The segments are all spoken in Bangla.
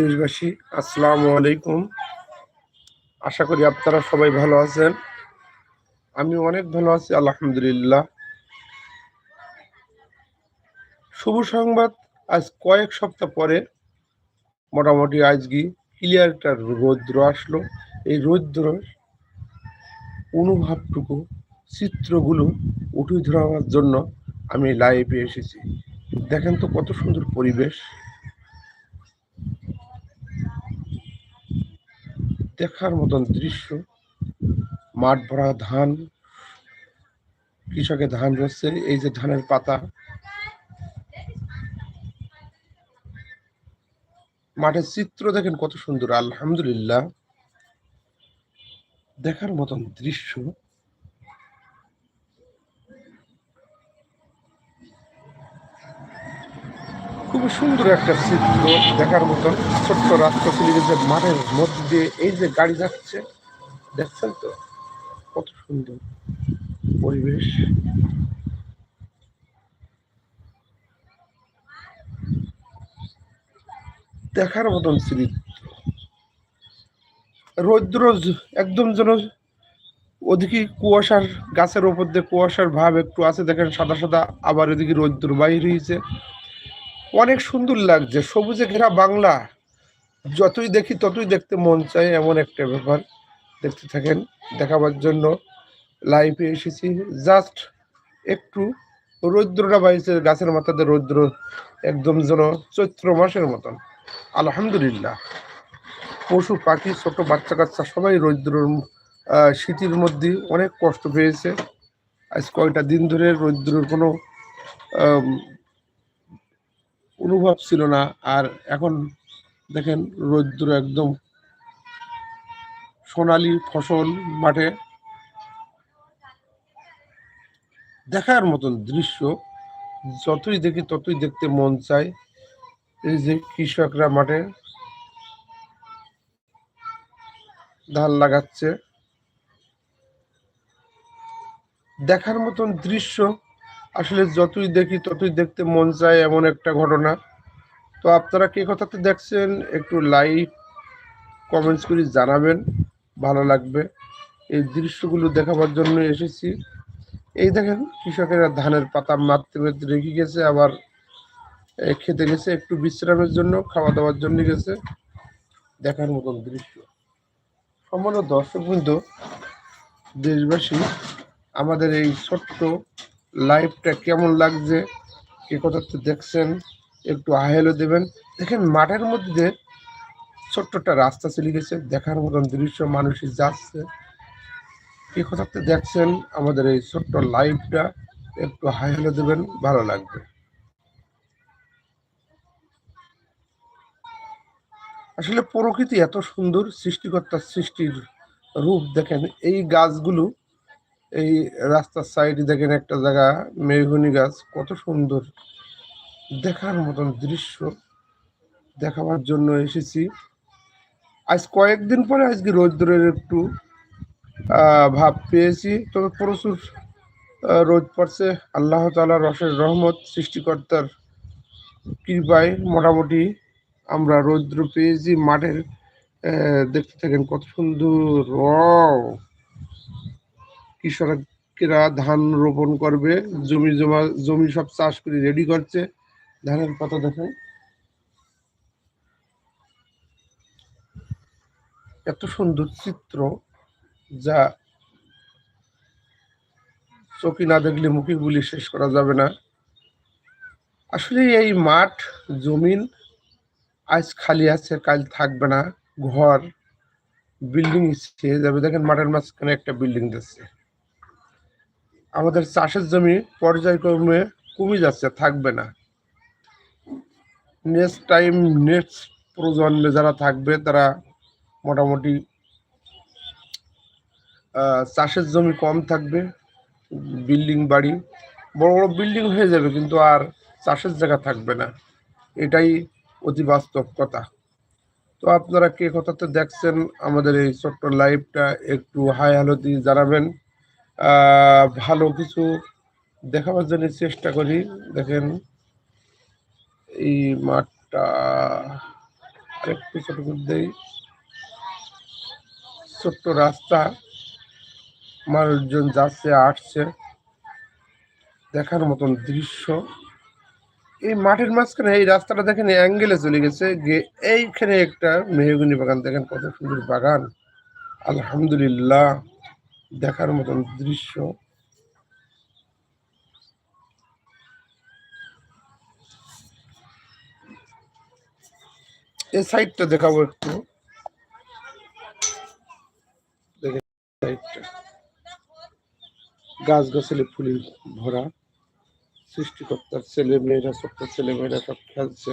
দেশবাসী, আসসালামু আলাইকুম। আশা করি আপনারা সবাই ভালো আছেন। আমি অনেক ভালো আছি, আলহামদুলিল্লাহ। শুভ সংবাদ, আজ কয়েক সপ্তাহ পরে মোটামুটি আজকে ক্লিয়ার একটা রৌদ্র আসলো। এই রৌদ্র অনুভবটুকু, চিত্রগুলো উঠে ধরার জন্য আমি লাইভে এসেছি। দেখেন তো কত সুন্দর পরিবেশ। দেখার মতন দৃশ্য। মাঠ ভরা ধান, কৃষকের ধান রচ্ছে এই যে ধানের পাতা। মাঠের চিত্র দেখেন কত সুন্দর, আলহামদুলিল্লাহ। দেখার মতন দৃশ্য। খুবই সুন্দর একটা চিত্র দেখার মতন। ছোট্ট চলে গেছে মাঠের মধ্যে দিয়ে এই যে গাড়ি যাচ্ছে, দেখছেন তো? কত সুন্দর পরিবেশ। দেখার মতন চিত্র। রৌদ্র একদম যেন ওদিকে কুয়াশার গাছের ওপর দিয়ে কুয়াশার ভাব একটু আছে। দেখেন সাদা সাদা, আবার ওদিকে রৌদ্র বাহির হয়েছে। অনেক সুন্দর লাগছে। সবুজে ঘেরা বাংলা। যতই দেখি ততই দেখতে মন চায় এমন একটা ব্যাপার। দেখতে থাকেন, দেখাবার জন্য লাইভে এসেছি। জাস্ট একটু রৌদ্রটা বাইছে গাছের মাথাতে রৌদ্র একদম যেন চৈত্র মাসের মতন। আলহামদুলিল্লাহ। পশু, পাখি, ছোট বাচ্চা কাচ্চা সবাই রৌদ্র শীতের মধ্যে অনেক কষ্ট পেয়েছে। আজ কয়টা দিন ধরে রৌদ্রের কোনো অনুভব ছিল না। আর এখন দেখেন রৌদ্র একদম সোনালি ফসল মাঠে। দেখার মতন দৃশ্য, যতই দেখি ততই দেখতে মন চায় এই যে কৃষকরা মাঠে ধান লাগাচ্ছে। দেখার মতন দৃশ্য আসলে যতই দেখি, ততই দেখতে মন চায় এমন একটা ঘটনা। তো আপনারা কে কথাতে দেখছেন? একটু লাইক কমেন্টস করে জানাবেন। ভালো লাগবে। এই দৃশ্যগুলো দেখাবার জন্য এসেছি। এই দেখেন, কৃষকেরা ধানের পাতা মারতে মারতে রেখে গেছে, আবার খেতে গেছে, একটু বিশ্রামের জন্য খাওয়া দাওয়ার জন্য গেছে। দেখার মতন দৃশ্য। সম্পূর্ণ দর্শক কিন্তু দেশবাসী, আমাদের এই ছোট্ট লাইভটা কেমন লাগছে? কে কোথাতে দেখছেন, একটু আহেলো দেবেন। দেখেন, মাঠের মধ্যে ছোট্ট একটা রাস্তা চলে গেছে, দেখার মতন দৃশ্য, মানুষই যাচ্ছে। কে কোথাতে দেখছেন, আমাদের এই ছোট্ট লাইভটা একটু হাইলো দেবেন, ভালো লাগবে। আসলে প্রকৃতি এত সুন্দর সৃষ্টিকর্তার সৃষ্টির রূপ দেখেন, এই গাছগুলো এই রাস্তার সাইডে দেখেন একটা জায়গা মেঘনি গাছ, কত সুন্দর। দেখার মতন দৃশ্য দেখাবার জন্য এসেছি। আজ কয়েকদিন পরে আজকে রৌদ্রের একটু ভাব পেয়েছি। তবে প্রচুর রোদ পড়ছে। আল্লাহ তালা রসের রহমত, সৃষ্টিকর্তার কৃপায় মোটামুটি আমরা রৌদ্র পেয়েছি। মাঠের দেখতে থাকেন কত সুন্দর। র কৃষকেরা ধান রোপণ করবে, জমি জমা, জমি সব চাষ করে রেডি করছে। ধানের পাতা দেখেন। এত সুন্দর চিত্র যা চোখে না দেখলে মুখে গুলি শেষ করা যাবে না। আসলে এই মাঠ, জমিন আজ খালি আছে, কাল থাকবে না। ঘর বিল্ডিং ছেয়ে যাবে। দেখেন মাঠের মাঝখানে একটা বিল্ডিং দিচ্ছে। আমাদের চাষের জমি পর্যায়ক্রমে কমে যাচ্ছে, থাকবে না। নেক্সট টাইম নেক্সট প্রজন্মে যারা থাকবে, তারা মোটামুটি চাষের জমি কম থাকবে বিল্ডিং বাড়ি, বড় বড় বিল্ডিং হয়ে যাবে, কিন্তু আর চাষের জায়গা থাকবে না। এটাই অতি বাস্তব কথা। তো আপনারা কে কথাতে দেখছেন, আমাদের এই ছোট্ট লাইভটা একটু হাই হালতি জানাবেন। ভালো কিছু দেখাবার জন্য চেষ্টা করি। দেখেন, এই মাঠটা আরেকটু ছোট মধ্যেই ছোট্ট রাস্তা, মানুষজন যাচ্ছে, আসছে, দেখার মতন দৃশ্য। এই মাঠের মাঝখানে, এই রাস্তাটা দেখেন অ্যাঙ্গেলে চলে গেছে। গিয়ে এইখানে একটা মেহগুনি বাগান, দেখেন কত সুন্দর বাগান। আলহামদুলিল্লাহ। দেখার মতন দৃশ্য। এই সাইডটা দেখাবো একটু। গাছ গাছালি ফুলে ভরা। সৃষ্টিকর্তার ছেলে মেয়েরা ছোট্ট ছেলে মেয়েরা সব খেলছে।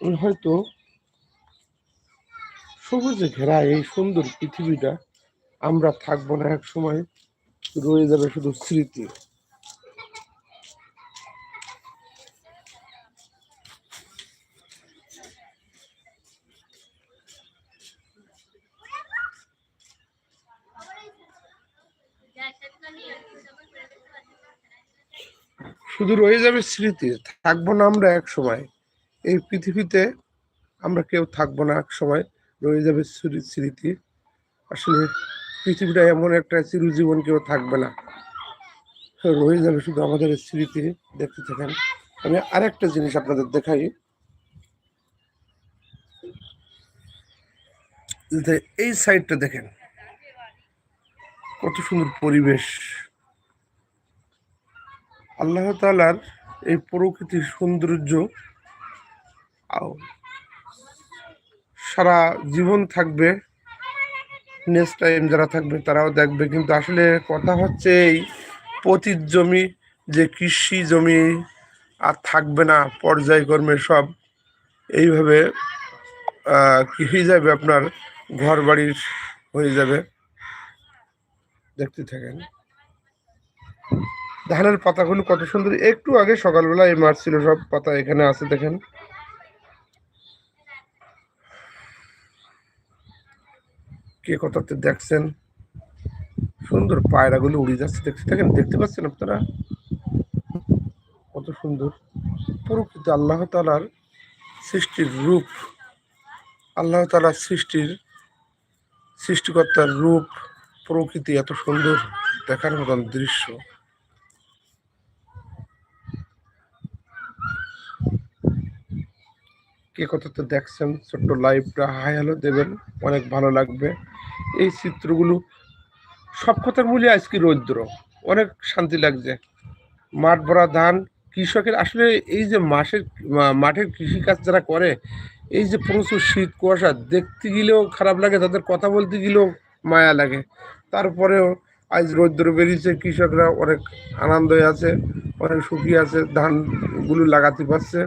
হয়তো সবুজে ঘেরা এই সুন্দর পৃথিবীটা আমরা থাকব না এক সময়, রয়ে যাবে শুধু স্মৃতি। শুধু রয়ে যাবে স্মৃতি, থাকব না আমরা এক সময়। এই পৃথিবীতে আমরা কেউ থাকব না এক সময়। রয়ে যাবে স্মৃতি। আসলে পৃথিবীটা এমন একটা চিরজীবন কেউ থাকবে না। রয়ে যাবে শুধু আমাদের স্মৃতি, দেখতে থাকেন। আমি আরেকটা জিনিস আপনাদের দেখাই। এই সাইডটা দেখেন, কত সুন্দর পরিবেশ। আল্লাহ তালার এই প্রকৃতির সৌন্দর্য সারা জীবন থাকবে নেক্সট টাইম যারা থাকবে তারাও দেখবে। কিন্তু আসলে কথা হচ্ছে এই পতিত জমি যে কৃষি জমি আর থাকবে না পর্যায়ক্রমে সব এইভাবে আহ, কি হয়ে যাবে আপনার ঘর বাড়ির হয়ে যাবে। দেখতে থাকেন। ধানের পাতাগুলো কত সুন্দর। একটু আগে সকালবেলা এই মাছ ছিল সব পাতা এখানে আছে দেখেন। কে কথাতে দেখছেন? সুন্দর পায়রাগুলো উড়ে যাচ্ছে। দেখতে দেখেন দেখতে পাচ্ছেন আপনারা? কত সুন্দর। প্রকৃতি আল্লাহ তালার সৃষ্টির রূপ। আল্লাহ তালার সৃষ্টির, সৃষ্টিকর্তার রূপ প্রকৃতি এত সুন্দর দেখার মতন দৃশ্য। কে কততে দেখছেন? ছোট্ট লাইভটা হাই হ্যালো দেবেন, অনেক ভালো লাগবে। এই চিত্রগুলো, সব কথার মূল্যে আজকে রৌদ্র। অনেক শান্তি লাগছে। মাঠ ভরা ধান, কৃষকের, আসলে এই যে মাসের মাঠের কৃষিকাজ যারা করে, এই যে প্রচুর শীত, কুয়াশা, দেখতে গেলেও খারাপ লাগে, তাদের কথা বলতে গেলেও মায়া লাগে। তারপরেও আজ রৌদ্র বেরিয়েছে, কৃষকরা অনেক আনন্দে আছে, অনেক সুখী আছে, ধানগুলো লাগাতে পারছে।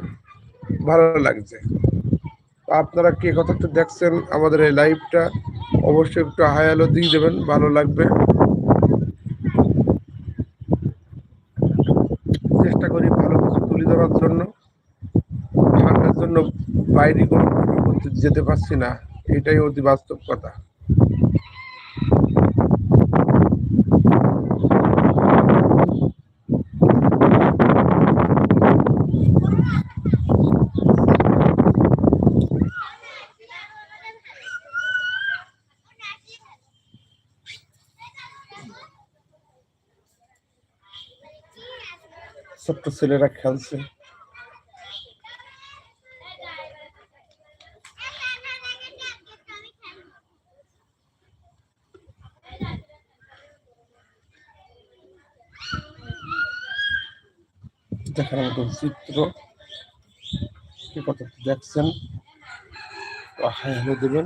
ভালো লাগছে। আপনারা কে কথাটা দেখছেন আমাদের এই লাইভটা, অবশ্যই একটু হাই আলো দিয়ে দেবেন, ভালো লাগবে। চেষ্টা করি ভালো কিছু তুলে ধরার জন্য। ঠান্ডার জন্য বাইরে কোনো যেতে পারছি না, এটাই অতি বাস্তব কথা। ছোট্ট ছেলেরা খেলছে। দেখার মতো চিত্র। কে দেখছেন? হাই দেবেন।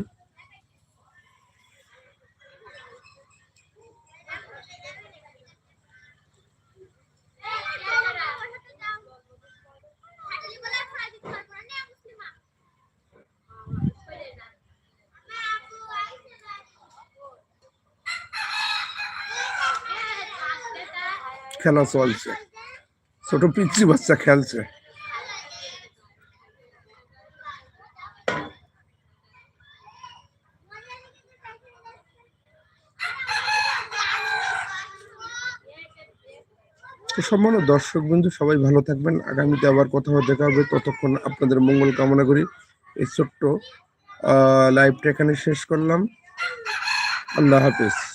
খেলা চলছে। ছোট পিচ্ছি বাচ্চা খেলছে। তো সম্মান্য দর্শক বন্ধু, সবাই ভালো থাকবেন। আগামীতে আবার কথা হবে, দেখা হবে। ততক্ষণ আপনাদের মঙ্গল কামনা করি। এই ছোট্ট লাইভটা এখানে শেষ করলাম। আল্লাহ হাফিজ।